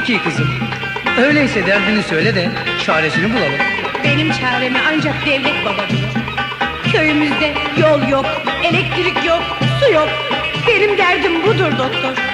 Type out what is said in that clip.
Peki kızım. Öyleyse derdini söyle de çaresini bulalım. Benim çaremi ancak devlet baba bilir. Köyümüzde yol yok, elektrik yok, su yok. Benim derdim budur doktor.